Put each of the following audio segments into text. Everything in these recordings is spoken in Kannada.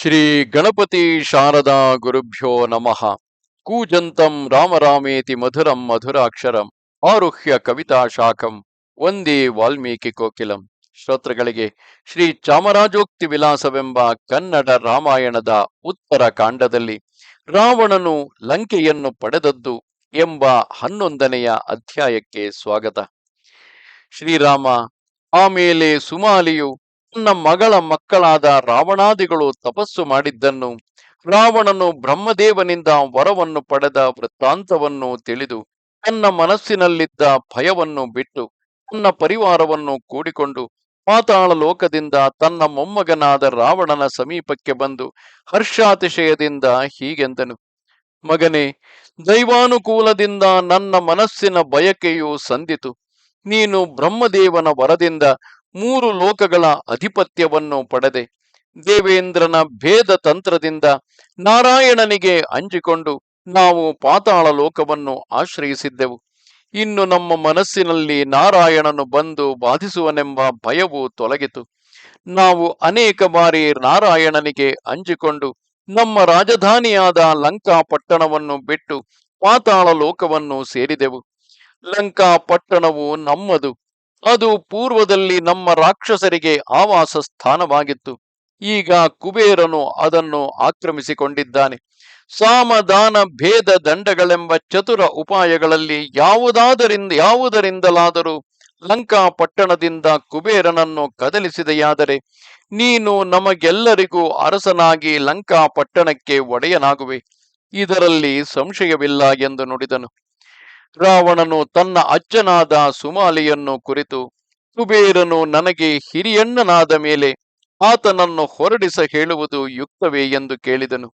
ಶ್ರೀ ಗಣಪತಿ ಶಾರದಾ ಗುರುಭ್ಯೋ ನಮಃ. ಕೂಜಂತಂ ರಾಮರಾಮೇತಿ ಮಧುರಂ ಮಧುರಾಕ್ಷರಂ. ಆರುಹ್ಯ ಕವಿತಾ ಶಾಖಂ. ಒಂದೇ ವಾಲ್ಮೀಕಿ ಕೋಕಿಲಂ. ಶ್ರೋತೃಗಳಿಗೆ ಶ್ರೀ ಚಾಮರಾಜೋಕ್ತಿ ವಿಲಾಸವೆಂಬ ಕನ್ನಡ ರಾಮಾಯಣದ ಉತ್ತರ ಕಾಂಡದಲ್ಲಿ ರಾವಣನು ಲಂಕೆಯನ್ನು ಪಡೆದದ್ದು ಎಂಬ ಹನ್ನೊಂದನೆಯ ಅಧ್ಯಾಯಕ್ಕೆ ಸ್ವಾಗತ. ಶ್ರೀರಾಮ ಆಮೇಲೆ ಸುಮಾಲಿಯು ತನ್ನ ಮಗಳ ಮಕ್ಕಳಾದ ರಾವಣಾದಿಗಳು ತಪಸ್ಸು ಮಾಡಿದ್ದನ್ನು ರಾವಣನು ಬ್ರಹ್ಮದೇವನಿಂದ ವರವನ್ನು ಪಡೆದ ವೃತ್ತಾಂತವನ್ನು ತಿಳಿದು ತನ್ನ ಮನಸ್ಸಿನಲ್ಲಿದ್ದ ಭಯವನ್ನು ಬಿಟ್ಟು ತನ್ನ ಪರಿವಾರವನ್ನು ಕೂಡಿಕೊಂಡು ಪಾತಾಳ ಲೋಕದಿಂದ ತನ್ನ ಮೊಮ್ಮಗನಾದ ರಾವಣನ ಸಮೀಪಕ್ಕೆ ಬಂದು ಹರ್ಷಾತಿಶಯದಿಂದ ಹೀಗೆಂದನು. ಮಗನೇ, ದೈವಾನುಕೂಲದಿಂದ ನನ್ನ ಮನಸ್ಸಿನ ಬಯಕೆಯು ಸಂದಿತು. ನೀನು ಬ್ರಹ್ಮದೇವನ ವರದಿಂದ ಮೂರು ಲೋಕಗಳ ಅಧಿಪತ್ಯವನ್ನು ಪಡೆದೆ. ದೇವೇಂದ್ರನ ಭೇದ ತಂತ್ರದಿಂದ ನಾರಾಯಣನಿಗೆ ಅಂಜಿಕೊಂಡು ನಾವು ಪಾತಾಳ ಲೋಕವನ್ನು ಆಶ್ರಯಿಸಿದ್ದೆವು. ಇನ್ನು ನಮ್ಮ ಮನಸ್ಸಿನಲ್ಲಿ ನಾರಾಯಣನು ಬಂದು ಬಾಧಿಸುವನೆಂಬ ಭಯವು ತೊಲಗಿತು. ನಾವು ಅನೇಕ ಬಾರಿ ನಾರಾಯಣನಿಗೆ ಅಂಜಿಕೊಂಡು ನಮ್ಮ ರಾಜಧಾನಿಯಾದ ಲಂಕಾ ಪಟ್ಟಣವನ್ನು ಬಿಟ್ಟು ಪಾತಾಳ ಲೋಕವನ್ನು ಸೇರಿದೆವು. ಲಂಕಾ ಪಟ್ಟಣವು ನಮ್ಮದು. ಅದು ಪೂರ್ವದಲ್ಲಿ ನಮ್ಮ ರಾಕ್ಷಸರಿಗೆ ಆವಾಸ ಸ್ಥಾನವಾಗಿತ್ತು. ಈಗ ಕುಬೇರನು ಅದನ್ನು ಆಕ್ರಮಿಸಿಕೊಂಡಿದ್ದಾನೆ. ಸಾಮದಾನ ಭೇದ ದಂಡಗಳೆಂಬ ಚತುರ ಉಪಾಯಗಳಲ್ಲಿ ಯಾವುದಾದರಿಂದ ಯಾವುದರಿಂದಲಾದರೂ ಲಂಕಾ ಪಟ್ಟಣದಿಂದ ಕುಬೇರನನ್ನು ಕದಲಿಸಿದೆಯಾದರೆ, ನೀನು ನಮಗೆಲ್ಲರಿಗೂ ಅರಸನಾಗಿ ಲಂಕಾ ಪಟ್ಟಣಕ್ಕೆ ಒಡೆಯನಾಗುವೆ. ಇದರಲ್ಲಿ ಸಂಶಯವಿಲ್ಲ ಎಂದು ನುಡಿದನು. ರಾವಣನು ತನ್ನ ಅಜ್ಜನಾದ ಸುಮಾಲಿಯನ್ನು ಕುರಿತು ಕುಬೇರನು ನನಗೆ ಹಿರಿಯಣ್ಣನಾದ ಮೇಲೆ ಆತನನ್ನು ಹೊರಡಿಸ ಹೇಳುವುದು ಯುಕ್ತವೇ? ಎಂದು ಕೇಳಿದನು.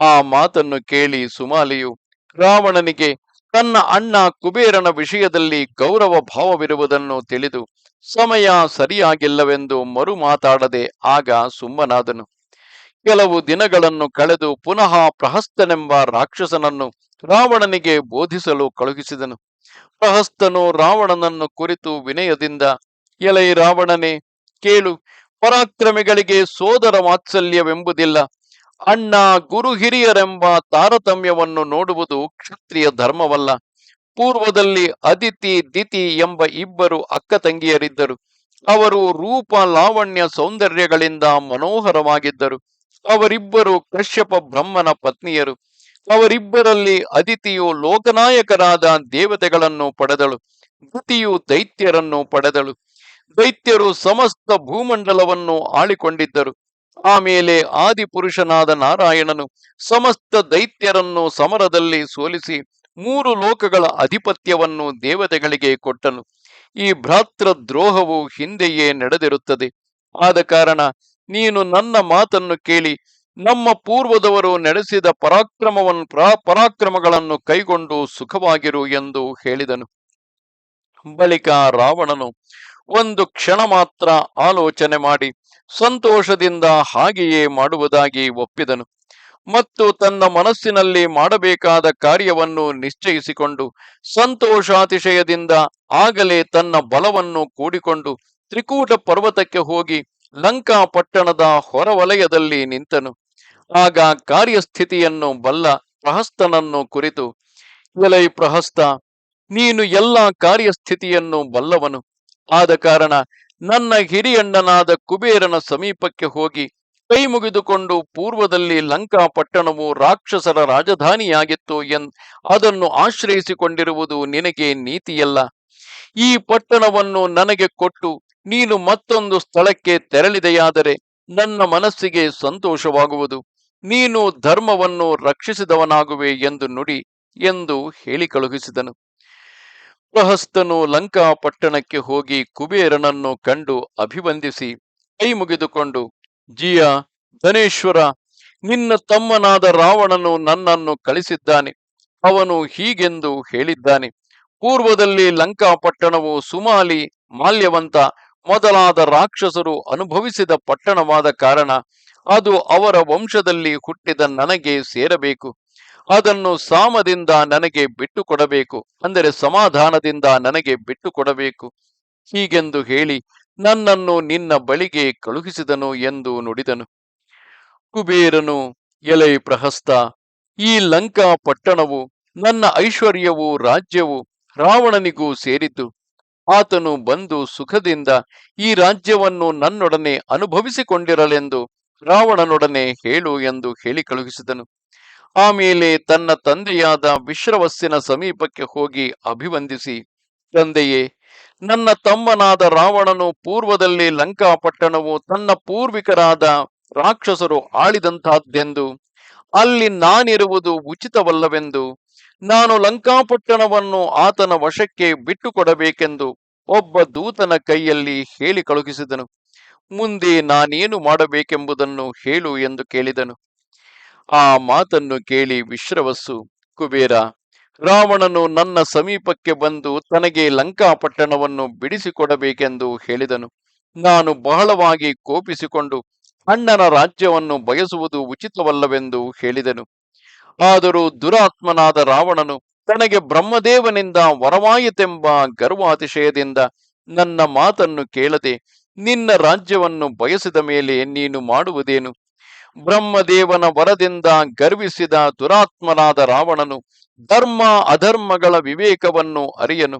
ಆ ಮಾತನ್ನು ಕೇಳಿ ಸುಮಾಲಿಯು, ರಾವಣನಿಗೆ ತನ್ನ ಅಣ್ಣ ಕುಬೇರನ ವಿಷಯದಲ್ಲಿ ಗೌರವ ಭಾವವಿರುವುದನ್ನು ತಿಳಿದು ಸಮಯ ಸರಿಯಾಗಿಲ್ಲವೆಂದು ಮರು ಮಾತಾಡದೆ ಆಗ ಸುಮ್ಮನಾದನು. ಕೆಲವು ದಿನಗಳನ್ನು ಕಳೆದು ಪುನಃ ಪ್ರಹಸ್ತನೆಂಬ ರಾಕ್ಷಸನನ್ನು ರಾವಣನಿಗೆ ಬೋಧಿಸಲು ಕಳುಹಿಸಿದನು. ಪ್ರಹಸ್ತನು ರಾವಣನನ್ನು ಕುರಿತು ವಿನಯದಿಂದ, ಎಲೈ ರಾವಣನೇ, ಕೇಳು, ಪರಾಕ್ರಮಿಗಳಿಗೆ ಸೋದರ ವಾತ್ಸಲ್ಯವೆಂಬುದಿಲ್ಲ. ಅಣ್ಣ ಗುರು ಹಿರಿಯರೆಂಬ ತಾರತಮ್ಯವನ್ನು ನೋಡುವುದು ಕ್ಷತ್ರಿಯ ಧರ್ಮವಲ್ಲ. ಪೂರ್ವದಲ್ಲಿ ಅದಿತಿ ದಿತಿ ಎಂಬ ಇಬ್ಬರು ಅಕ್ಕ ತಂಗಿಯರಿದ್ದರು. ಅವರು ರೂಪ ಲಾವಣ್ಯ ಸೌಂದರ್ಯಗಳಿಂದ ಮನೋಹರವಾಗಿದ್ದರು. ಅವರಿಬ್ಬರು ಕಶ್ಯಪ ಬ್ರಹ್ಮನ ಪತ್ನಿಯರು. ಅವರಿಬ್ಬರಲ್ಲಿ ಅದಿತಿಯು ಲೋಕನಾಯಕರಾದ ದೇವತೆಗಳನ್ನು ಪಡೆದಳು ದಿತಿಯು ದೈತ್ಯರನ್ನು ಪಡೆದಳು. ದೈತ್ಯರು ಸಮಸ್ತ ಭೂಮಂಡಲವನ್ನು ಆಳಿಕೊಂಡಿದ್ದರು. ಆಮೇಲೆ ಆದಿಪುರುಷನಾದ ನಾರಾಯಣನು ಸಮಸ್ತ ದೈತ್ಯರನ್ನು ಸಮರದಲ್ಲಿ ಸೋಲಿಸಿ ಮೂರು ಲೋಕಗಳ ಅಧಿಪತ್ಯವನ್ನು ದೇವತೆಗಳಿಗೆ ಕೊಟ್ಟನು. ಈ ಭ್ರಾತೃ ದ್ರೋಹವು ಹಿಂದೆಯೇ ನಡೆದಿರುತ್ತದೆ. ಆದ ಕಾರಣ ನೀನು ನನ್ನ ಮಾತನ್ನು ಕೇಳಿ ನಮ್ಮ ಪೂರ್ವದವರು ನಡೆಸಿದ ಪರಾಕ್ರಮವನ್ನು ಪರಾಕ್ರಮಗಳನ್ನು ಕೈಗೊಂಡು ಸುಖವಾಗಿರು ಎಂದು ಹೇಳಿದನು. ಬಳಿಕ ರಾವಣನು ಒಂದು ಕ್ಷಣ ಮಾತ್ರ ಆಲೋಚನೆ ಮಾಡಿ ಸಂತೋಷದಿಂದ ಹಾಗೆಯೇ ಮಾಡುವುದಾಗಿ ಒಪ್ಪಿದನು. ಮತ್ತು ತನ್ನ ಮನಸ್ಸಿನಲ್ಲಿ ಮಾಡಬೇಕಾದ ಕಾರ್ಯವನ್ನು ನಿಶ್ಚಯಿಸಿಕೊಂಡು ಸಂತೋಷಾತಿಶಯದಿಂದ ಆಗಲೇ ತನ್ನ ಬಲವನ್ನು ಕೂಡಿಕೊಂಡು ತ್ರಿಕೂಟ ಪರ್ವತಕ್ಕೆ ಹೋಗಿ ಲಂಕಾ ಪಟ್ಟಣದ ಹೊರವಲಯದಲ್ಲಿ ನಿಂತನು. ಆಗ ಕಾರ್ಯಸ್ಥಿತಿಯನ್ನು ಬಲ್ಲ ಪ್ರಹಸ್ತನನ್ನು ಕುರಿತು, ಎಲೈ ಪ್ರಹಸ್ತ, ನೀನು ಎಲ್ಲ ಕಾರ್ಯಸ್ಥಿತಿಯನ್ನು ಬಲ್ಲವನು. ಆದ ಕಾರಣ ನನ್ನ ಹಿರಿಯಣ್ಣನಾದ ಕುಬೇರನ ಸಮೀಪಕ್ಕೆ ಹೋಗಿ ಕೈ ಮುಗಿದುಕೊಂಡು ಪೂರ್ವದಲ್ಲಿ ಲಂಕಾ ಪಟ್ಟಣವು ರಾಕ್ಷಸರ ರಾಜಧಾನಿಯಾಗಿತ್ತು ಎನ್, ಅದನ್ನು ಆಶ್ರಯಿಸಿಕೊಂಡಿರುವುದು ನಿನಗೆ ನೀತಿಯಲ್ಲ. ಈ ಪಟ್ಟಣವನ್ನು ನನಗೆ ಕೊಟ್ಟು ನೀನು ಮತ್ತೊಂದು ಸ್ಥಳಕ್ಕೆ ತೆರಳಿದೆಯಾದರೆ ನನ್ನ ಮನಸ್ಸಿಗೆ ಸಂತೋಷವಾಗುವುದು. ನೀನು ಧರ್ಮವನ್ನು ರಕ್ಷಿಸಿದವನಾಗುವೆ ಎಂದು ನುಡಿ ಎಂದು ಹೇಳಿ ಕಳುಹಿಸಿದನು. ಪ್ರಹಸ್ತನು ಲಂಕಾ ಪಟ್ಟಣಕ್ಕೆ ಹೋಗಿ ಕುಬೇರನನ್ನು ಕಂಡು ಅಭಿವಂದಿಸಿ, ಕೈ ಮುಗಿದುಕೊಂಡು, ಜಿಯ, ಧನೇಶ್ವರ, ನಿನ್ನ ತಮ್ಮನಾದ ರಾವಣನು ನನ್ನನ್ನು ಕಳಿಸಿದ್ದಾನೆ. ಅವನು ಹೀಗೆಂದು ಹೇಳಿದ್ದಾನೆ. ಪೂರ್ವದಲ್ಲಿ ಲಂಕಾ ಪಟ್ಟಣವು ಸುಮಾಲಿ ಮಾಲ್ಯವಂತ, ಮೊದಲಾದ ರಾಕ್ಷಸರು ಅನುಭವಿಸಿದ ಪಟ್ಟಣವಾದ ಕಾರಣ ಅದು ಅವರ ವಂಶದಲ್ಲಿ ಹುಟ್ಟಿದ ನನಗೆ ಸೇರಬೇಕು. ಅದನ್ನು ಸಾಮದಿಂದ ನನಗೆ ಬಿಟ್ಟು ಕೊಡಬೇಕು ಅಂದರೆ ಸಮಾಧಾನದಿಂದ ನನಗೆ ಬಿಟ್ಟು ಕೊಡಬೇಕು ಹೀಗೆಂದು ಹೇಳಿ ನನ್ನನ್ನು ನಿನ್ನ ಬಳಿಗೆ ಕಳುಹಿಸಿದನು ಎಂದು ನುಡಿದನು. ಕುಬೇರನು, ಎಲೆ ಪ್ರಹಸ್ತ, ಈ ಲಂಕಾ ಪಟ್ಟಣವು ನನ್ನ ಐಶ್ವರ್ಯವು ರಾಜ್ಯವು ರಾವಣನಿಗೂ ಸೇರಿದ್ದು, ಆತನು ಬಂದು ಸುಖದಿಂದ ಈ ರಾಜ್ಯವನ್ನು ನನ್ನೊಡನೆ ಅನುಭವಿಸಿಕೊಂಡಿರಲೆಂದು ರಾವಣನೊಡನೆ ಹೇಳು ಎಂದು ಹೇಳಿ ಕಳುಹಿಸಿದನು. ಆಮೇಲೆ ತನ್ನ ತಂದೆಯಾದ ವಿಶ್ರವಸ್ಸಿನ ಸಮೀಪಕ್ಕೆ ಹೋಗಿ ಅಭಿವಂದಿಸಿ, ತಂದೆಯೇ, ನನ್ನ ತಮ್ಮನಾದ ರಾವಣನು ಪೂರ್ವದಲ್ಲಿ ಲಂಕಾಪಟ್ಟಣವು ತನ್ನ ಪೂರ್ವಿಕರಾದ ರಾಕ್ಷಸರು ಆಳಿದಂತಹದ್ದೆಂದು ಅಲ್ಲಿ ನಾನಿರುವುದು ಉಚಿತವಲ್ಲವೆಂದು, ನಾನು ಲಂಕಾಪಟ್ಟಣವನ್ನು ಆತನ ವಶಕ್ಕೆ ಬಿಟ್ಟುಕೊಡಬೇಕೆಂದು ಒಬ್ಬ ದೂತನ ಕೈಯಲ್ಲಿ ಹೇಳಿ ಕಳುಹಿಸಿದನು. ಮುಂದೆ ನಾನೇನು ಮಾಡಬೇಕೆಂಬುದನ್ನು ಹೇಳು ಎಂದು ಕೇಳಿದನು. ಆ ಮಾತನ್ನು ಕೇಳಿ ವಿಶ್ರವಸ್ಸು. ಕುಬೇರ, ರಾವಣನು ನನ್ನ ಸಮೀಪಕ್ಕೆ ಬಂದು ತನಗೆ ಲಂಕಾಪಟ್ಟಣವನ್ನು ಬಿಡಿಸಿಕೊಡಬೇಕೆಂದು ಹೇಳಿದನು. ನಾನು ಬಹಳವಾಗಿ ಕೋಪಿಸಿಕೊಂಡು ಅಣ್ಣನ ರಾಜ್ಯವನ್ನು ಬಯಸುವುದು ಉಚಿತವಲ್ಲವೆಂದು ಹೇಳಿದನು. ಆದರೂ ದುರಾತ್ಮನಾದ ರಾವಣನು ತನಗೆ ಬ್ರಹ್ಮದೇವನಿಂದ ವರವಾಯಿತೆಂಬ ಗರ್ವಾತಿಶಯದಿಂದ ನನ್ನ ಮಾತನ್ನು ಕೇಳದೆ ನಿನ್ನ ರಾಜ್ಯವನ್ನು ಬಯಸಿದ ಮೇಲೆ ನೀನು ಮಾಡುವುದೇನು? ಬ್ರಹ್ಮದೇವನ ವರದಿಂದ ಗರ್ವಿಸಿದ ದುರಾತ್ಮನಾದ ರಾವಣನು ಧರ್ಮ ಅಧರ್ಮಗಳ ವಿವೇಕವನ್ನು ಅರಿಯನು.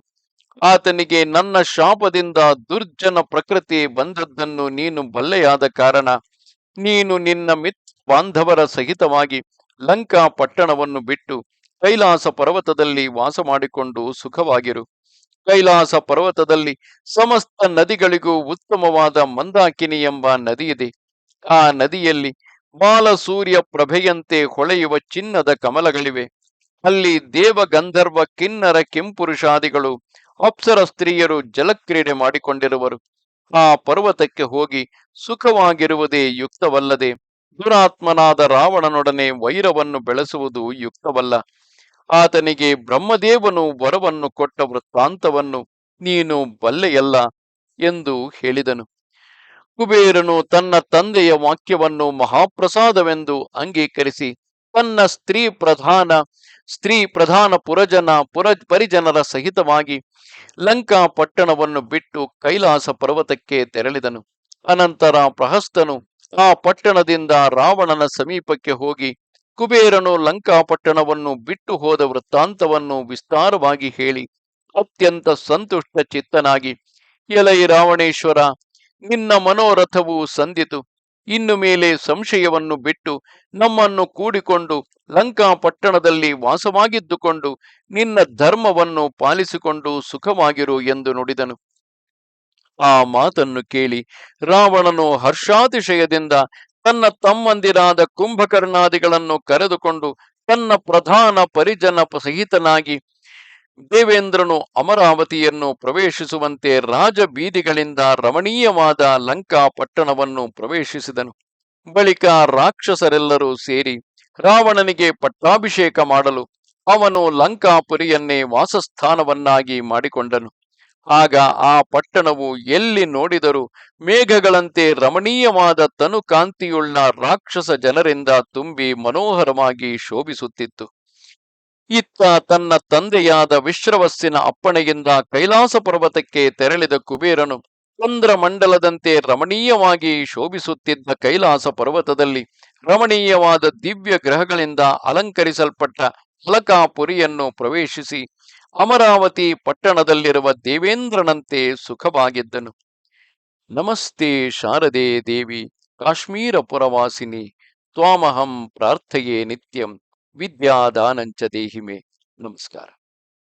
ಆತನಿಗೆ ನನ್ನ ಶಾಪದಿಂದ ದುರ್ಜನ ಪ್ರಕೃತಿ ಬಂದದ್ದನ್ನು ನೀನು ಬಲ್ಲೆಯಾದ ಕಾರಣ ನೀನು ನಿನ್ನ ಮಿತ್ ಬಾಂಧವರ ಸಹಿತವಾಗಿ ಲಂಕಾ ಪಟ್ಟಣವನ್ನು ಬಿಟ್ಟು ಕೈಲಾಸ ಪರ್ವತದಲ್ಲಿ ವಾಸ ಮಾಡಿಕೊಂಡು ಸುಖವಾಗಿರು. ಕೈಲಾಸ ಪರ್ವತದಲ್ಲಿ ಸಮಸ್ತ ನದಿಗಳಿಗೂ ಉತ್ತಮವಾದ ಮಂದಾಕಿನಿ ಎಂಬ ನದಿಯಿದೆ. ಆ ನದಿಯಲ್ಲಿ ಬಾಲಸೂರ್ಯ ಪ್ರಭೆಯಂತೆ ಹೊಳೆಯುವ ಚಿನ್ನದ ಕಮಲಗಳಿವೆ. ಅಲ್ಲಿ ದೇವ ಗಂಧರ್ವ ಕಿನ್ನರ ಕೆಂಪುರುಷಾದಿಗಳು ಅಪ್ಸರ ಸ್ತ್ರೀಯರು ಜಲಕ್ರೀಡೆ ಮಾಡಿಕೊಂಡಿರುವರು. ಆ ಪರ್ವತಕ್ಕೆ ಹೋಗಿ ಸುಖವಾಗಿರುವುದೇ ಯುಕ್ತವಲ್ಲದೆ ದುರಾತ್ಮನಾದ ರಾವಣನೊಡನೆ ವೈರವನ್ನು ಬೆಳೆಸುವುದು ಯುಕ್ತವಲ್ಲ. ಆತನಿಗೆ ಬ್ರಹ್ಮದೇವನು ವರವನ್ನು ಕೊಟ್ಟ ವೃತ್ತಾಂತವನ್ನು ನೀನು ಬಲ್ಲೆಯಲ್ಲ ಎಂದು ಹೇಳಿದನು. ಕುಬೇರನು ತನ್ನ ತಂದೆಯ ವಾಕ್ಯವನ್ನು ಮಹಾಪ್ರಸಾದವೆಂದು ಅಂಗೀಕರಿಸಿ, ತನ್ನ ಸ್ತ್ರೀ ಪ್ರಧಾನ ಸ್ತ್ರೀ ಪ್ರಧಾನ ಪುರಜನ, ಪುರ ಪರಿಜನರ ಸಹಿತವಾಗಿ ಲಂಕಾ ಪಟ್ಟಣವನ್ನು ಬಿಟ್ಟು ಕೈಲಾಸ ಪರ್ವತಕ್ಕೆ ತೆರಳಿದನು. ಅನಂತರ ಪ್ರಹಸ್ತನು ಆ ಪಟ್ಟಣದಿಂದ ರಾವಣನ ಸಮೀಪಕ್ಕೆ ಹೋಗಿ ಕುಬೇರನು ಲಂಕಾಪಟ್ಟಣವನ್ನು ಬಿಟ್ಟು ಹೋದ ವೃತ್ತಾಂತವನ್ನು ವಿಸ್ತಾರವಾಗಿ ಹೇಳಿ ಅತ್ಯಂತ ಸಂತುಷ್ಟ ಚಿತ್ತನಾಗಿ, ಎಲೈ ರಾವಣೇಶ್ವರ, ನಿನ್ನ ಮನೋರಥವು ಸಂದಿತು. ಇನ್ನು ಮೇಲೆ ಸಂಶಯವನ್ನು ಬಿಟ್ಟು ನಮ್ಮನ್ನು ಕೂಡಿಕೊಂಡು ಲಂಕಾ ಪಟ್ಟಣದಲ್ಲಿ ವಾಸವಾಗಿದ್ದುಕೊಂಡು ನಿನ್ನ ಧರ್ಮವನ್ನು ಪಾಲಿಸಿಕೊಂಡು ಸುಖವಾಗಿರು ಎಂದು ನುಡಿದನು. ಆ ಮಾತನ್ನು ಕೇಳಿ ರಾವಣನು ಹರ್ಷಾತಿಶಯದಿಂದ ತನ್ನ ತಮ್ಮಂದಿರಾದ ಕುಂಭಕರ್ಣಾದಿಗಳನ್ನು ಕರೆದುಕೊಂಡು ತನ್ನ ಪ್ರಧಾನ ಪರಿಜನ ಸಹಿತನಾಗಿ ದೇವೇಂದ್ರನು ಅಮರಾವತಿಯನ್ನು ಪ್ರವೇಶಿಸುವಂತೆ ರಾಜ ಬೀದಿಗಳಿಂದ ರಮಣೀಯವಾದ ಲಂಕಾ ಪಟ್ಟಣವನ್ನು ಪ್ರವೇಶಿಸಿದನು. ಬಳಿಕ ರಾಕ್ಷಸರೆಲ್ಲರೂ ಸೇರಿ ರಾವಣನಿಗೆ ಪಟ್ಟಾಭಿಷೇಕ ಮಾಡಲು ಅವನು ಲಂಕಾಪುರಿಯನ್ನೇ ವಾಸಸ್ಥಾನವನ್ನಾಗಿ ಮಾಡಿಕೊಂಡನು. ಆಗ ಆ ಪಟ್ಟಣವು ಎಲ್ಲಿ ನೋಡಿದರೂ ಮೇಘಗಳಂತೆ ರಮಣೀಯವಾದ ತನುಕಾಂತಿಯುಳ್ಳ ರಾಕ್ಷಸ ಜನರಿಂದ ತುಂಬಿ ಮನೋಹರವಾಗಿ ಶೋಭಿಸುತ್ತಿತ್ತು. ಇತ್ತ ತನ್ನ ತಂದೆಯಾದ ವಿಶ್ರವಸ್ಸಿನ ಅಪ್ಪಣೆಯಿಂದ ಕೈಲಾಸ ಪರ್ವತಕ್ಕೆ ತೆರಳಿದ ಕುಬೇರನು ಚಂದ್ರಮಂಡಲದಂತೆ ರಮಣೀಯವಾಗಿ ಶೋಭಿಸುತ್ತಿದ್ದ ಕೈಲಾಸ ಪರ್ವತದಲ್ಲಿ ರಮಣೀಯವಾದ ದಿವ್ಯ ಗ್ರಹಗಳಿಂದ ಅಲಂಕರಿಸಲ್ಪಟ್ಟ ಅಲಕಾಪುರಿಯನ್ನು ಪ್ರವೇಶಿಸಿ ಅಮರಾವತಿ ಪಟ್ಟಣದಲ್ಲಿರುವ ದೇವೇಂದ್ರನಂತೆ ಸುಖವಾಗಿದ್ದನು. ನಮಸ್ತೆ ಶಾರದೆ ದೇವಿ ಕಾಶ್ಮೀರ ಪುರವಾಸಿನಿ ತ್ವಾಮಹಂ ಪ್ರಾರ್ಥೆಯೇ ನಿತ್ಯಂ, ವಿದ್ಯಾದಾನಂಚ ದೇಹಿಮೆ. ನಮಸ್ಕಾರ.